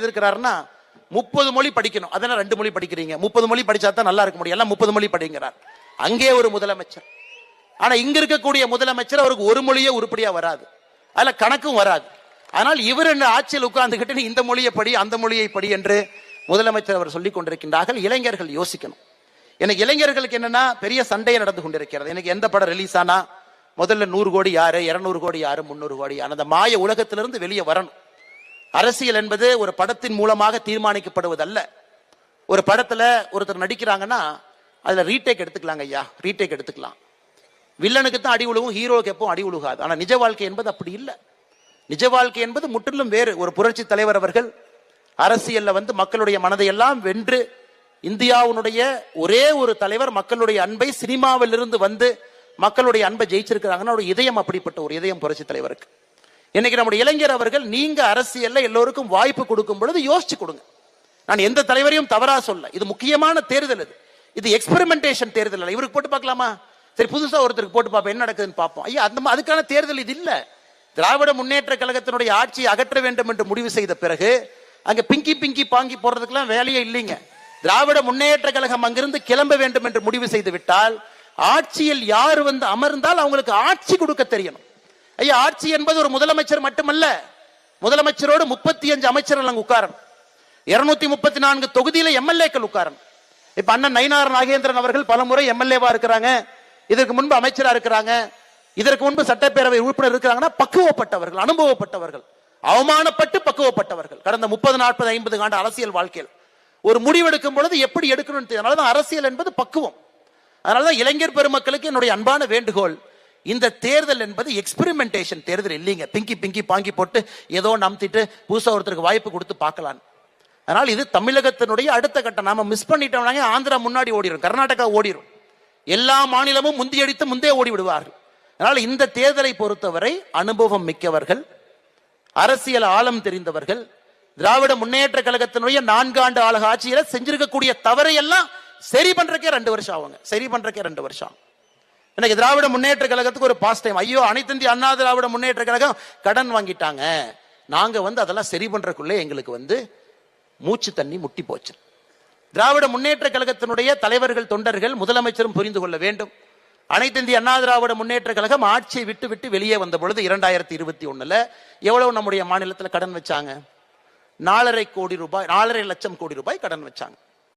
எதிர்க்கிறாருன்னா முப்பது மொழி படிக்கணும். அதெல்லாம் ரெண்டு மொழி படிக்கிறீங்க? முப்பது மொழி படிச்சா தான் நல்லா இருக்க முடியும். எல்லாம் முப்பது மொழி படிங்கிறார். அங்கே ஒரு முதலமைச்சர். ஆனா இங்க இருக்கக்கூடிய முதலமைச்சர் அவருக்கு ஒரு மொழியே உருப்படியா வராது. அதுல கணக்கும் வராது. ஆனால் இவர் என்ன ஆட்சியில் உட்கார்ந்துகிட்டு இந்த மொழியை படி அந்த மொழியை படி என்று முதலமைச்சர் அவர் சொல்லிக் கொண்டிருக்கின்றார்கள். இளைஞர்கள் யோசிக்கணும். எனக்கு இளைஞர்களுக்கு என்னன்னா பெரிய சண்டையை நடந்து கொண்டிருக்கிறது. எனக்கு எந்த படம் ரிலீஸ் ஆனா முதல்ல நூறு கோடி யாரு இருநூறு கோடி யாரு முந்நூறு கோடி அந்த மாய உலகத்திலிருந்து வெளியே வரணும். அரசியல் என்பது ஒரு படத்தின் மூலமாக தீர்மானிக்கப்படுவதல்ல. ஒரு படத்துல ஒருத்தர் நடிக்கிறாங்கன்னா அதுல ரீடேக் எடுத்துக்கலாங்க ஐயா. ரீடேக் எடுத்துக்கலாம். வில்லனுக்கு தான் அடி உழுவும் ஹீரோவுக்கு எப்பவும் அடி உழுகாது. ஆனா நிஜ வாழ்க்கை என்பது அப்படி இல்லை. நிஜ வாழ்க்கை என்பது முற்றிலும் வேறு. ஒரு புரட்சி தலைவர் அவர்கள் அரசியல்ல வந்து மக்களுடைய மனதையெல்லாம் வென்று இந்தியாவுடைய ஒரே ஒரு தலைவர் மக்களுடைய அன்பை சினிமாவிலிருந்து வந்து மக்களுடைய அன்பை ஜெயிச்சிருக்கிறாங்கன்னா ஒரு இதயம் அப்படிப்பட்ட ஒரு இதயம் புரட்சி தலைவருக்கு. இன்னைக்கு நம்முடைய இளைஞர் அவர்கள் நீங்க அரசியல்ல எல்லோருக்கும் வாய்ப்பு கொடுக்கும் பொழுது யோசிச்சு கொடுங்க. நான் எந்த தலைவரையும் தவறா சொல்ல. இது முக்கியமான தேர்தல் இது இது எக்ஸ்பெரிமெண்டேஷன் தேர்தல் அல்ல. இவருக்கு போட்டு பார்க்கலாமா? சரி புதுசா ஒருத்தருக்கு போட்டு பார்ப்போம். என்ன நடக்குதுன்னு பார்ப்போம். ஐயா அந்த அதுக்கான தேர்தல் இது இல்ல. திராவிட முன்னேற்ற கழகத்தினுடைய ஆட்சியை அகற்ற வேண்டும் என்று முடிவு செய்த பிறகு அங்க பிங்கி பிங்கி பாங்கி போறதுக்கெல்லாம் வேலையே இல்லைங்க. திராவிட முன்னேற்ற கழகம் அங்கிருந்து கிளம்ப வேண்டும் என்று முடிவு செய்து விட்டால் ஆட்சியில் யார் வந்து அமர்ந்தால் அவங்களுக்கு ஆட்சி கொடுக்க தெரியணும். ஐயா ஆட்சி என்பது ஒரு முதலமைச்சர் மட்டுமல்ல முதலமைச்சரோடு முப்பத்தி அஞ்சு அமைச்சர்கள் அங்க உட்காரணும். இருநூத்தி முப்பத்தி நான்கு தொகுதியில எம்எல்ஏக்கள் உட்காரணும். இப்ப அண்ணன் நயினார் நாகேந்திரன் அவர்கள் பலமுறை எம்எல்ஏவா இருக்கிறாங்க இதற்கு முன்பு அமைச்சரா இருக்கிறாங்க இதற்கு முன்பு சட்டப்பேரவை உறுப்பினர் இருக்கிறாங்கன்னா பக்குவப்பட்டவர்கள் அனுபவப்பட்டவர்கள் அவமானப்பட்டு பக்குவப்பட்டவர்கள். கடந்த முப்பது நாற்பது ஐம்பது ஆண்டு அரசியல் வாழ்க்கையில். ஒரு முடிவெடுக்கும் பொழுது எப்படி எடுக்கணும்னு அதனாலதான் அரசியல் என்பது பக்குவம். அதனாலதான் இளைஞர் பெருமக்களுக்கு என்னுடைய அன்பான வேண்டுகோள். இந்த தேர்தல் என்பது எக்ஸ்பெரிமெண்டேஷன் தேர்தல் இல்லைங்க. பிங்கி பிங்கி பாங்கி போட்டு ஏதோ நம்பிட்டு புதுசாக ஒருத்தருக்கு வாய்ப்பு கொடுத்து பார்க்கலாம். அதனால் இது தமிழகத்தினுடைய அடுத்த கட்டம். நாம மிஸ் பண்ணிட்டோம்னாங்க ஆந்திரா முன்னாடி ஓடிடும் கர்நாடகா ஓடிடும் எல்லா மாநிலமும் முந்தியடித்து முந்தே ஓடி விடுவார்கள். அதனால் இந்த தேர்தலை பொறுத்தவரை அனுபவம் மிக்கவர்கள் அரசியல் ஆழம் தெரிந்தவர்கள் திராவிட முன்னேற்ற கழகத்தினுடைய நான்காண்டு ஆளுக ஆட்சியில செஞ்சிருக்கக்கூடிய தவறையெல்லாம் சரி பண்றக்கே ரெண்டு வருஷம் ஆகுங்க. சரி பண்றக்கே ரெண்டு வருஷம் ஆகும். எனக்கு திராவிட முன்னேற்ற கழகத்துக்கு ஒரு பாஸ் டைம் ஐயோ அனைத்து அண்ணா திராவிட முன்னேற்ற கழகம் கடன் வாங்கிட்டாங்க. நாங்க வந்து அதெல்லாம் சரி பண்றதுக்குள்ளே எங்களுக்கு வந்து மூச்சு தண்ணி முட்டி போச்சு. திராவிட முன்னேற்ற கழகத்தினுடைய தலைவர்கள் தொண்டர்கள் முதலமைச்சரும் புரிந்து கொள்ள வேண்டும். அனைத்திந்திய அண்ணா திராவிட முன்னேற்ற கழகம் ஆட்சியை விட்டு விட்டு வெளியே வந்த பொழுது இரண்டாயிரத்தி இருபத்தி ஒண்ணுல எவ்வளவு நம்முடைய மாநிலத்தில் கடன் வச்சாங்க? நாலரை கோடி ரூபாய் நாலரை லட்சம் கோடி ரூபாய் கடன் வச்சாங்க.